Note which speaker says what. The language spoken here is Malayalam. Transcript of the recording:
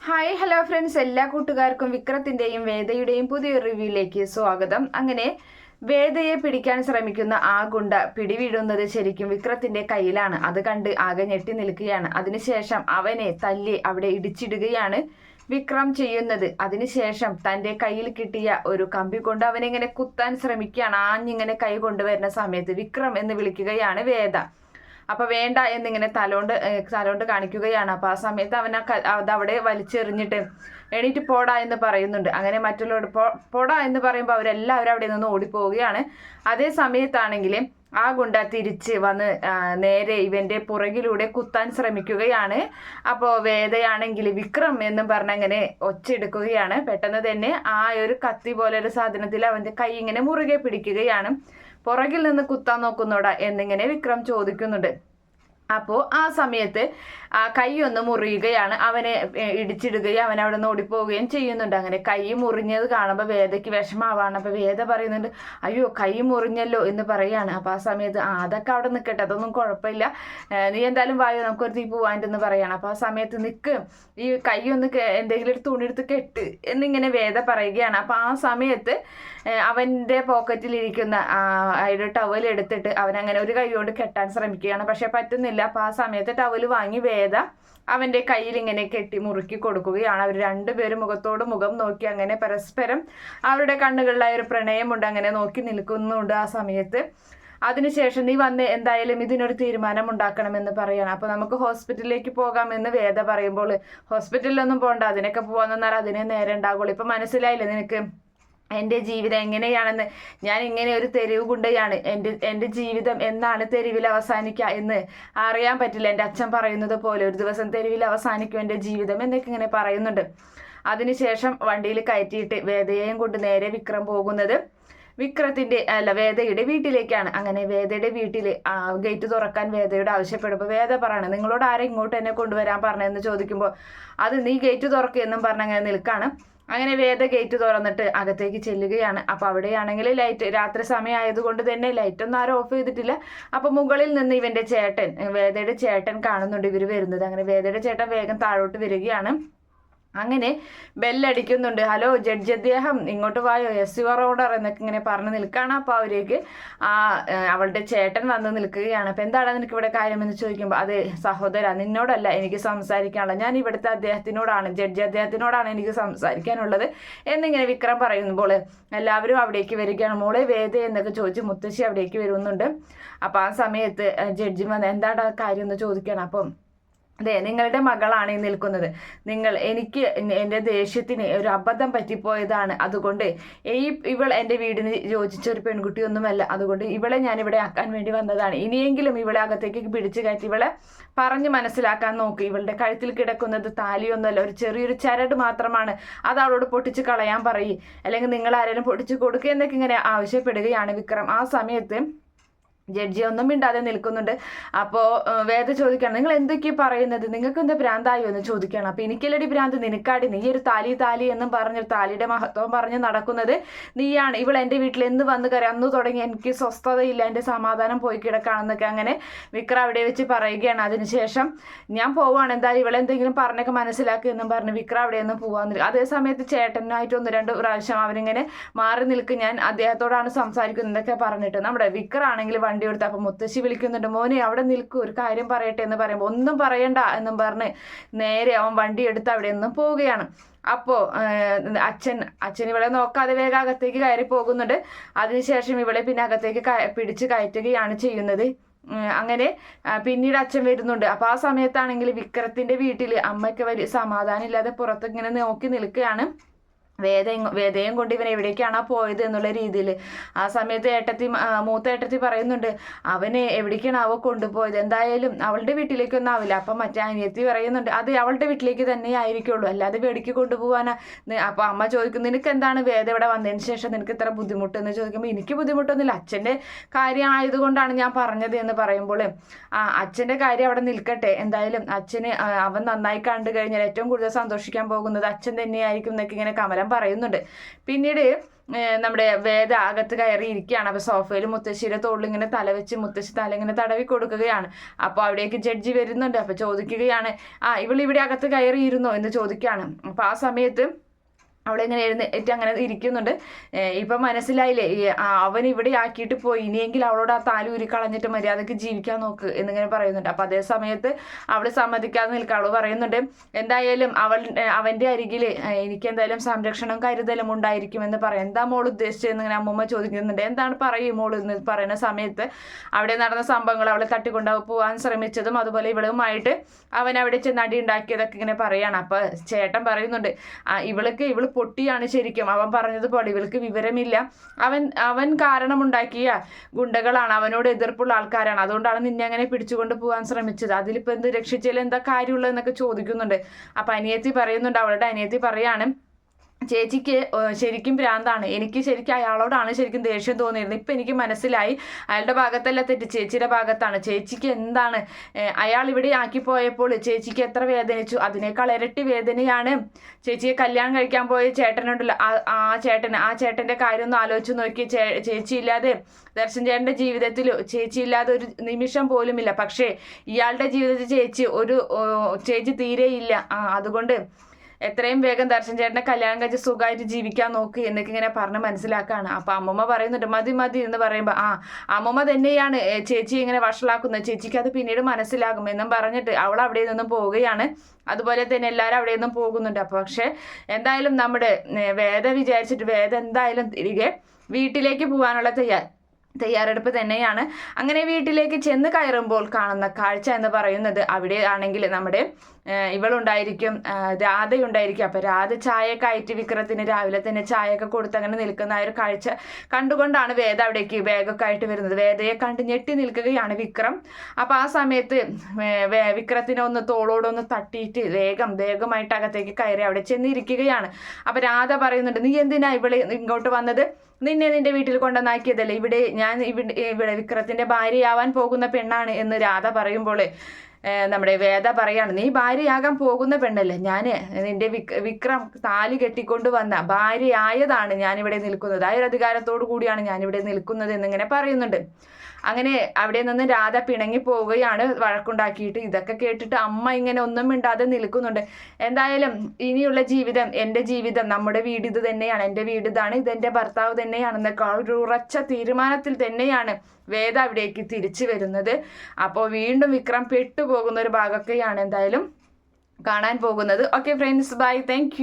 Speaker 1: ഹായ് ഹലോ ഫ്രണ്ട്സ് എല്ലാ കൂട്ടുകാർക്കും വിക്രത്തിന്റെയും വേദയുടെയും പുതിയ റിവ്യൂയിലേക്ക് സ്വാഗതം. അങ്ങനെ വേദയെ പിടിക്കാൻ ശ്രമിക്കുന്ന ആ ഗുണ്ട പിടിവീഴുന്നത് ശരിക്കും വിക്രത്തിന്റെ കയ്യിലാണ്. അത് കണ്ട് ആകെ ഞെട്ടി നിൽക്കുകയാണ്. അതിനുശേഷം അവനെ തല്ലി അവിടെ ഇടിച്ചിടുകയാണ് വിക്രം ചെയ്യുന്നത്. അതിനുശേഷം തന്റെ കയ്യിൽ കിട്ടിയ ഒരു കമ്പി കൊണ്ട് അവനെങ്ങനെ കുത്താൻ ശ്രമിക്കുകയാണ്. ആഞ്ഞിങ്ങനെ കൈ കൊണ്ടുവരുന്ന സമയത്ത് വിക്രം എന്ന് വിളിക്കുകയാണ് വേദ. അപ്പൊ വേണ്ട എന്നിങ്ങനെ തലോണ്ട് തലോണ്ട് കാണിക്കുകയാണ്. അപ്പൊ ആ സമയത്ത് അവൻ അതവിടെ വലിച്ചെറിഞ്ഞിട്ട് എണീറ്റ് പോടാ എന്ന് പറയുന്നുണ്ട്. അങ്ങനെ മറ്റുള്ളവർ പോടാ എന്ന് പറയുമ്പോൾ അവരെല്ലാവരും അവിടെ നിന്ന് ഓടിപ്പോവുകയാണ്. അതേ സമയത്താണെങ്കിൽ ആ ഗുണ്ട തിരിച്ച് വന്ന് നേരെ ഇവന്റെ പുറകിലൂടെ കുത്താൻ ശ്രമിക്കുകയാണ്. അപ്പോൾ വേദയാണെങ്കിൽ വിക്രം എന്നും പറഞ്ഞങ്ങനെ ഒച്ചെടുക്കുകയാണ് പെട്ടെന്ന് തന്നെ ആ ഒരു കത്തി പോലെ ഒരു സാധനത്തിൽ അവന്റെ കൈ ഇങ്ങനെ മുറുകെ പിടിക്കുകയാണ്. പുറകിൽ നിന്ന് കുത്താൻ നോക്കുന്നോടാ എന്നിങ്ങനെ വിക്രം ചോദിക്കുന്നുണ്ട്. അപ്പോൾ ആ സമയത്ത് ആ കൈ ഒന്ന് മുറിയുകയാണ്. അവനെ ഇടിച്ചിടുകയും അവൻ അവിടെ നിന്ന് ഓടിപ്പോവുകയും ചെയ്യുന്നുണ്ട്. അങ്ങനെ കൈ മുറിഞ്ഞത് കാണുമ്പോൾ വേദയ്ക്ക് വിഷമാവാണ്. അപ്പോൾ വേദ പറയുന്നുണ്ട് അയ്യോ കൈ മുറിഞ്ഞല്ലോ എന്ന് പറയുകയാണ് അപ്പോൾ ആ സമയത്ത് ആ അതൊക്കെ അവിടെ നിൽക്കട്ടെ അതൊന്നും കുഴപ്പമില്ല. നീ എന്തായാലും വായു നമുക്കൊരു തീ പോവാണ്ടെന്ന് പറയാണ്. അപ്പോൾ ആ സമയത്ത് നിൽക്ക് ഈ കൈ ഒന്ന് എന്തെങ്കിലും ഒരു തുണി എടുത്ത് കെട്ട് എന്നിങ്ങനെ വേദ പറയുകയാണ്. അപ്പോൾ ആ സമയത്ത് അവന്റെ പോക്കറ്റിലിരിക്കുന്ന ആ ഒരു ടവൽ എടുത്തിട്ട് അവൻ അങ്ങനെ ഒരു കൈ കൊണ്ട് കെട്ടാൻ ശ്രമിക്കുകയാണ്. പക്ഷേ പറ്റുന്നില്ല. അപ്പോൾ ആ സമയത്ത് ടവൽ വാങ്ങി വേദ അവന്റെ കയ്യിൽ ഇങ്ങനെ കെട്ടി മുറുക്കി കൊടുക്കുകയാണ്. അവർ രണ്ടുപേരും മുഖത്തോട് മുഖം നോക്കി അങ്ങനെ പരസ്പരം അവരുടെ കണ്ണുകളിലായ ഒരു പ്രണയമുണ്ട്. അങ്ങനെ നോക്കി നിൽക്കുന്നുണ്ട് ആ സമയത്ത്. അതിനുശേഷം നീ വന്ന് എന്തായാലും ഇതിനൊരു തീരുമാനം ഉണ്ടാക്കണമെന്ന് പറയണം. അപ്പോൾ നമുക്ക് ഹോസ്പിറ്റലിലേക്ക് പോകാമെന്ന് വേദ പറയുമ്പോൾ ഹോസ്പിറ്റലിലൊന്നും പോകണ്ട അതിനൊക്കെ പോകാമെന്നാൽ അതിനെ നേരെ ഉണ്ടാകുള്ളൂ ഇപ്പം മനസ്സിലായില്ലേ നിനക്ക്? എന്റെ ജീവിതം എങ്ങനെയാണെന്ന് ഞാൻ ഇങ്ങനെ ഒരു തെരുവ് ഗുണ്ടയാണ്. എന്റെ എന്റെ ജീവിതം എന്നാണ് തെരുവിൽ അവസാനിക്കുക എന്ന് അറിയാൻ പറ്റില്ല. എന്റെ അച്ഛൻ പറയുന്നത് പോലെ ഒരു ദിവസം തെരുവിൽ അവസാനിക്കും എന്റെ ജീവിതം എന്നൊക്കെ ഇങ്ങനെ പറയുന്നുണ്ട്. അതിനുശേഷം വണ്ടിയിൽ കയറ്റിയിട്ട് വേദയെയും കൊണ്ട് നേരെ വിക്രം പോകുന്നത് വിക്രത്തിന്റെ അല്ല വേദയുടെ വീട്ടിലേക്കാണ്. അങ്ങനെ വേദയുടെ വീട്ടിൽ ഗേറ്റ് തുറക്കാൻ വേദയോട് ആവശ്യപ്പെടുമ്പോൾ വേദ പറയണം നിങ്ങളോട് ആരെ ഇങ്ങോട്ട് എന്നെ കൊണ്ടുവരാൻ പറഞ്ഞതെന്ന് ചോദിക്കുമ്പോൾ അത് നീ ഗേറ്റ് തുറക്കുക എന്നും പറഞ്ഞങ്ങനെ നിൽക്കാണ്. അങ്ങനെ വേദ ഗേറ്റ് തുറന്നിട്ട് അകത്തേക്ക് ചെല്ലുകയാണ്. അപ്പൊ അവിടെയാണെങ്കിൽ ലൈറ്റ് രാത്രി സമയമായതുകൊണ്ട് തന്നെ ലൈറ്റൊന്നും ആരും ഓഫ് ചെയ്തിട്ടില്ല. അപ്പൊ മുകളിൽ നിന്ന് ഇവന്റെ ചേട്ടൻ വേദയുടെ ചേട്ടൻ കാണുന്നുണ്ട് ഇവർ വരുന്നത്. അങ്ങനെ വേദയുടെ ചേട്ടൻ വേഗം താഴോട്ട് വരികയാണ്. അങ്ങനെ ബെല്ലടിക്കുന്നുണ്ട്. ഹലോ ജഡ്ജ് അദ്ദേഹം ഇങ്ങോട്ട് വായോ? എസ് യു ആർ ഓർഡർ എന്നൊക്കെ ഇങ്ങനെ പറഞ്ഞു നിൽക്കുകയാണ്. അപ്പോൾ അവരേക്ക് ആ അവളുടെ ചേട്ടൻ വന്ന് നിൽക്കുകയാണ്. അപ്പോൾ എന്താണ് നിനക്ക് ഇവിടെ കാര്യമെന്ന് ചോദിക്കുമ്പോൾ അതെ സഹോദര നിന്നോടല്ല എനിക്ക് സംസാരിക്കാനുള്ളത് ഞാൻ ഇവിടുത്തെ അദ്ദേഹത്തിനോടാണ് ജഡ്ജ് അദ്ദേഹത്തിനോടാണ് എനിക്ക് സംസാരിക്കാനുള്ളത് എന്നിങ്ങനെ വിക്രം പറയുമ്പോൾ എല്ലാവരും അവിടേക്ക് വരികയാണ്. മോളെ വേദ എന്നൊക്കെ ചോദിച്ച് മുത്തശ്ശി അവിടേക്ക് വരുന്നുണ്ട്. അപ്പോൾ ആ സമയത്ത് ജഡ്ജി വന്ന് എന്താണ് കാര്യം? എന്ന് ചോദിക്കുകയാണ്. അപ്പം അതെ നിങ്ങളുടെ മകളാണ് ഈ നിൽക്കുന്നത്. നിങ്ങൾ എനിക്ക് എന്റെ ദേഷ്യത്തിന് ഒരു അബദ്ധം പറ്റിപ്പോയതാണ്. അതുകൊണ്ട് ഈ ഇവൾ എന്റെ വീടിന് യോജിച്ച ഒരു പെൺകുട്ടിയൊന്നുമല്ല. അതുകൊണ്ട് ഇവളെ ഞാൻ ഇവിടെ ആക്കാൻ വേണ്ടി വന്നതാണ്. ഇനിയെങ്കിലും ഇവളെ അകത്തേക്ക് പിടിച്ചു കയറ്റി ഇവളെ പറഞ്ഞ് മനസ്സിലാക്കാൻ നോക്ക്. ഇവളുടെ കഴുത്തിൽ കിടക്കുന്നത് താലിയൊന്നുമല്ല. ഒരു ചെറിയൊരു ചരട് മാത്രമാണ്. അത് അവളോട് പൊട്ടിച്ച് കളയാൻ പറയും. അല്ലെങ്കിൽ നിങ്ങൾ ആരെങ്കിലും പൊട്ടിച്ച് കൊടുക്കുക എന്നൊക്കെ ഇങ്ങനെ ആവശ്യപ്പെടുകയാണ് വിക്രം. ആ സമയത്ത് ജഡ്ജി ഒന്നും മിണ്ടാതെ നിൽക്കുന്നുണ്ട്. അപ്പോൾ വേദ ചോദിക്കണം നിങ്ങൾ എന്തൊക്കെയാ പറയുന്നത്? നിങ്ങൾക്ക് എന്താ ഭ്രാന്തായോ? എന്ന് ചോദിക്കണം അപ്പോൾ എനിക്കല്ലടി ഭ്രാന്ത് നിനക്കാടി. നീ ഒരു താലി താലി എന്നും പറഞ്ഞ് താലിയുടെ മഹത്വം പറഞ്ഞ് നടക്കുന്നത് നീയാണ്. ഇവൾ എന്റെ വീട്ടിൽ എന്ന് വന്ന് കയറി അന്ന് തുടങ്ങി എനിക്ക് സ്വസ്ഥതയില്ല. എന്റെ സമാധാനം പോയി കിടക്കാണെന്നൊക്കെ അങ്ങനെ വിക്രം അവിടെ വെച്ച് പറയുകയാണ്. അതിനുശേഷം ഞാൻ പോവാണ് എന്തായാലും ഇവളെന്തെങ്കിലും പറഞ്ഞൊക്കെ മനസ്സിലാക്കി എന്നും പറഞ്ഞ് വിക്രം അവിടെ നിന്ന് പോവാന്ന് അതേ സമയത്ത് ചേട്ടനായിട്ട് ഒന്ന് രണ്ട് പ്രാവശ്യം അവരിങ്ങനെ മാറി നിൽക്കും ഞാൻ അദ്ദേഹത്തോടാണ് സംസാരിക്കുന്നതൊക്കെ പറഞ്ഞിട്ട്. നമ്മുടെ വിക്രാണെങ്കിൽ വണ്ടി എടുത്ത് അപ്പം മുത്തശ്ശി വിളിക്കുന്നുണ്ട് മോനെ അവിടെ നിൽക്കൂ ഒരു കാര്യം പറയട്ടെ എന്ന് പറയുമ്പോൾ ഒന്നും പറയണ്ട എന്നും പറഞ്ഞ് നേരെ അവൻ വണ്ടി എടുത്ത് അവിടെ നിന്നും പോവുകയാണ്. അപ്പോൾ അച്ഛൻ അച്ഛൻ ഇവളെ നോക്കാതെ വേഗം അകത്തേക്ക് കയറി പോകുന്നുണ്ട്. അതിനുശേഷം ഇവളെ പിന്നെ അകത്തേക്ക് പിടിച്ച് കയറ്റുകയാണ് ചെയ്യുന്നത്. അങ്ങനെ പിന്നീട് അച്ഛൻ വരുന്നുണ്ട്. അപ്പൊ ആ സമയത്താണെങ്കിൽ വിക്രത്തിന്റെ വീട്ടിൽ അമ്മയ്ക്ക് വലിയ സമാധാനം ഇല്ലാതെ പുറത്തിങ്ങനെ നോക്കി നിൽക്കുകയാണ്. വേദ വേദയും കൊണ്ട് ഇവൻ എവിടേക്കാണോ പോയത് എന്നുള്ള രീതിയിൽ ആ സമയത്ത് ഏട്ടത്തി മൂത്ത ഏട്ടത്തി പറയുന്നുണ്ട് അവനെ എവിടേക്കാണാവോ കൊണ്ടുപോയത്? എന്തായാലും അവളുടെ വീട്ടിലേക്കൊന്നും ആവില്ല. അപ്പം മറ്റേ അനിയത്തി പറയുന്നുണ്ട് അത് അവളുടെ വീട്ടിലേക്ക് തന്നെ ആയിരിക്കുള്ളൂ. അല്ലാതെ വെടിക്ക് കൊണ്ടുപോകാനാ അപ്പം അപ്പൊ അമ്മ ചോദിക്കും നിനക്ക് എന്താണ് വേദ ഇവിടെ വന്നതിന് ശേഷം നിനക്ക് ഇത്ര ബുദ്ധിമുട്ട് എന്ന് ചോദിക്കുമ്പോൾ എനിക്ക് ബുദ്ധിമുട്ടൊന്നുമില്ല. അച്ഛന്റെ കാര്യം ആയതുകൊണ്ടാണ് ഞാൻ പറഞ്ഞത് എന്ന് പറയുമ്പോൾ ആ അച്ഛന്റെ കാര്യം അവിടെ നിൽക്കട്ടെ. എന്തായാലും അച്ഛന് അവൻ നന്നായി കണ്ടു കഴിഞ്ഞാൽ ഏറ്റവും കൂടുതൽ സന്തോഷിക്കാൻ പോകുന്നത് അച്ഛൻ തന്നെയായിരിക്കും എന്നൊക്കെ ഇങ്ങനെ കമലം പറയുന്നുണ്ട്. പിന്നീട് നമ്മുടെ വേദ അകത്ത് കയറി ഇരിക്കുകയാണ്. അപ്പോൾ സോഫയിൽ മുത്തശ്ശിയുടെ തോളിൽ ഇങ്ങനെ തല വെച്ച് മുത്തശ്ശി തല ഇങ്ങനെ തടവി കൊടുക്കുകയാണ്. അപ്പോൾ അവിടേക്ക് ജഡ്ജി വരുന്നുണ്ട്. അപ്പോൾ ചോദിക്കുകയാണ് ആ ഇവൾ ഇവിടെ അകത്ത് കയറിയിരുന്നോ? എന്ന് ചോദിക്കുകയാണ്. അപ്പോൾ ആ സമയത്ത് അവളിങ്ങനെ എഴുന്നേറ്റ് അങ്ങനെ ഇരിക്കുന്നുണ്ട്. ഇപ്പം മനസ്സിലായില്ലേ? അവൻ ഇവിടെ ആക്കിയിട്ട് പോയി. ഇനിയെങ്കിൽ അവളോട് ആ താലൂരി കളഞ്ഞിട്ട് മര്യാദയ്ക്ക് ജീവിക്കാൻ നോക്ക് എന്നിങ്ങനെ പറയുന്നുണ്ട്. അപ്പം അതേ സമയത്ത് അവൾ സമ്മതിക്കാതെ നിൽക്കുക അവൾ പറയുന്നുണ്ട് എന്തായാലും അവൾ അവന്റെ അരികിൽ എനിക്ക് എന്തായാലും സംരക്ഷണം കരുതലും ഉണ്ടായിരിക്കുമെന്ന് പറയാം. എന്താ മോൾ ഉദ്ദേശിച്ചതെന്ന് ഇങ്ങനെ അമ്മൂമ്മ ചോദിക്കുന്നുണ്ട്. എന്താണ് പറയും മോൾ? എന്ന് പറയുന്ന സമയത്ത് അവിടെ നടന്ന സംഭവങ്ങൾ അവളെ തട്ടിക്കൊണ്ട് പോകാൻ ശ്രമിച്ചതും അതുപോലെ ഇവളുമായിട്ട് അവൻ അവിടെ ചെന്ന് അടി ഉണ്ടാക്കിയതൊക്കെ ഇങ്ങനെ പറയാണ്. അപ്പോൾ ചേട്ടൻ പറയുന്നുണ്ട് ഇവൾക്ക് ഇവൾ പൊട്ടിയാണ് ശരിക്കും. അവൻ പറഞ്ഞതുപോലെ ഇവൾക്ക് വിവരമില്ല. അവൻ അവൻ കാരണമുണ്ടാക്കിയ ഗുണ്ടകളാണ്. അവനോട് എതിർപ്പുള്ള ആൾക്കാരാണ്. അതുകൊണ്ടാണ് നിന്നെ അങ്ങനെ പിടിച്ചുകൊണ്ട് പോകാൻ ശ്രമിച്ചത്. അതിലിപ്പോൾ എന്ത് രക്ഷിച്ചാൽ എന്താ കാര്യമുള്ളതെന്നൊക്കെ ചോദിക്കുന്നുണ്ട്. അപ്പം അനിയത്തി പറയുന്നുണ്ട്. അവളുടെ അനിയത്തി പറയാണ് ചേച്ചിക്ക് ശരിക്കും ഭ്രാന്താണ്. എനിക്ക് ശരിക്കും അയാളോടാണ് ശരിക്കും ദേഷ്യം തോന്നിയിരുന്നത്. ഇപ്പം എനിക്ക് മനസ്സിലായി അയാളുടെ ഭാഗത്തല്ല തെറ്റ് ചേച്ചിയുടെ ഭാഗത്താണ്. ചേച്ചിക്ക് എന്താണ്? അയാൾ ഇവിടെ ആക്കി പോയപ്പോൾ ചേച്ചിക്ക് എത്ര വേദനിച്ചു? അതിനേക്കാൾ ഇരട്ടി വേദനയാണ് ചേച്ചിയെ കല്യാണം കഴിക്കാൻ പോയ ചേട്ടനുണ്ടല്ലോ. ആ ചേട്ടൻ ആ ചേട്ടന്റെ കാര്യം ഒന്ന് ആലോചിച്ച് നോക്കി. ചേച്ചി ഇല്ലാതെ ദർശൻ ചേട്ടന്റെ ജീവിതത്തിൽ ചേച്ചി ഇല്ലാതെ ഒരു നിമിഷം പോലുമില്ല. പക്ഷേ ഇയാളുടെ ജീവിതത്തിൽ ചേച്ചി ഒരു ചേച്ചി തീരെയില്ല. അതുകൊണ്ട് എത്രയും വേഗം ദർശൻ ചേട്ടനെ കല്യാണം കഴിച്ച് സുഖമായിട്ട് ജീവിക്കാൻ നോക്ക് എന്നൊക്കെ ഇങ്ങനെ പറഞ്ഞ് മനസ്സിലാക്കാണ്. അപ്പൊ അമ്മമ്മ പറയുന്നുണ്ട് മതി മതി എന്ന് പറയുമ്പോൾ ആ അമ്മമ്മ തന്നെയാണ് ചേച്ചി ഇങ്ങനെ വഷളാക്കുന്നത്. ചേച്ചിക്ക് അത് പിന്നീട് മനസ്സിലാകും എന്നും പറഞ്ഞിട്ട് അവൾ അവിടെ നിന്നും പോവുകയാണ്. അതുപോലെ തന്നെ എല്ലാവരും അവിടെ നിന്നും പോകുന്നുണ്ട്. അപ്പോൾ പക്ഷേ എന്തായാലും നമ്മുടെ വേദ വിചാരിച്ചിട്ട് വേദ എന്തായാലും തിരികെ വീട്ടിലേക്ക് പോകാനുള്ള തയ്യാർ തയ്യാറെടുപ്പ് തന്നെയാണ്. അങ്ങനെ വീട്ടിലേക്ക് ചെന്ന് കയറുമ്പോൾ കാണുന്ന കാഴ്ച എന്ന് പറയുന്നത് അവിടെ ആണെങ്കിൽ നമ്മുടെ ഇവളുണ്ടായിരിക്കും രാധയുണ്ടായിരിക്കും. അപ്പം രാധ ചായ കയറ്റി വിക്രത്തിന് രാവിലെ തന്നെ ചായയൊക്കെ കൊടുത്ത് അങ്ങനെ നിൽക്കുന്ന ആ ഒരു കാഴ്ച കണ്ടുകൊണ്ടാണ് വേദ അവിടേക്ക് വേഗമൊക്കെ ആയിട്ട് വരുന്നത്. വേദയെ കണ്ട് ഞെട്ടി നിൽക്കുകയാണ് വിക്രം. അപ്പം ആ സമയത്ത് വിക്രത്തിനെ ഒന്ന് തോളോടൊന്ന് തട്ടിയിട്ട് വേഗം വേഗമായിട്ട് അകത്തേക്ക് കയറി അവിടെ ചെന്നിരിക്കുകയാണ്. അപ്പം രാധ പറയുന്നുണ്ട് നീ എന്തിനാ ഇവൾ ഇങ്ങോട്ട് വന്നത്? നിന്നെ നിന്റെ വീട്ടിൽ കൊണ്ടുവന്നാക്കിയതല്ലേ? ഇവിടെ ഞാൻ ഇവിടെ ഇവിടെ വിക്രത്തിന്റെ ഭാര്യയാവാൻ പോകുന്ന പെണ്ണാണ് എന്ന് രാധ പറയുമ്പോൾ നമ്മുടെ വേദ പറയാണ് നീ ഭാര്യയാകാൻ പോകുന്ന പെണ്ണല്ലേ? ഞാൻ നിന്റെ വിക്രം താലി കെട്ടിക്കൊണ്ട് വന്ന ഭാര്യയായതാണ് ഞാനിവിടെ നിൽക്കുന്നത്. ആ ഒരു അധികാരത്തോടു കൂടിയാണ് ഞാനിവിടെ നിൽക്കുന്നത് എന്നിങ്ങനെ പറയുന്നുണ്ട്. അങ്ങനെ അവിടെ നിന്ന് രാധ പിണങ്ങി പോവുകയാണ് വഴക്കുണ്ടാക്കിയിട്ട്. ഇതൊക്കെ കേട്ടിട്ട് അമ്മ ഇങ്ങനെ ഒന്നും മിണ്ടാതെ നിൽക്കുന്നുണ്ട്. എന്തായാലും ഇനിയുള്ള ജീവിതം എന്റെ ജീവിതം നമ്മുടെ വീട് ഇത് തന്നെയാണ് എന്റെ വീട് ഇതാണ് ഇതെന്റെ ഭർത്താവ് തന്നെയാണെന്നൊക്കെ ഒരു ഉറച്ച തീരുമാനത്തിൽ തന്നെയാണ് വേദ അവിടേക്ക് തിരിച്ചു വരുന്നത്. അപ്പോൾ വീണ്ടും വിക്രം പെട്ടുപോകുന്ന ഒരു ഭാഗമൊക്കെയാണ് എന്തായാലും കാണാൻ പോകുന്നത്. Okay friends bye thank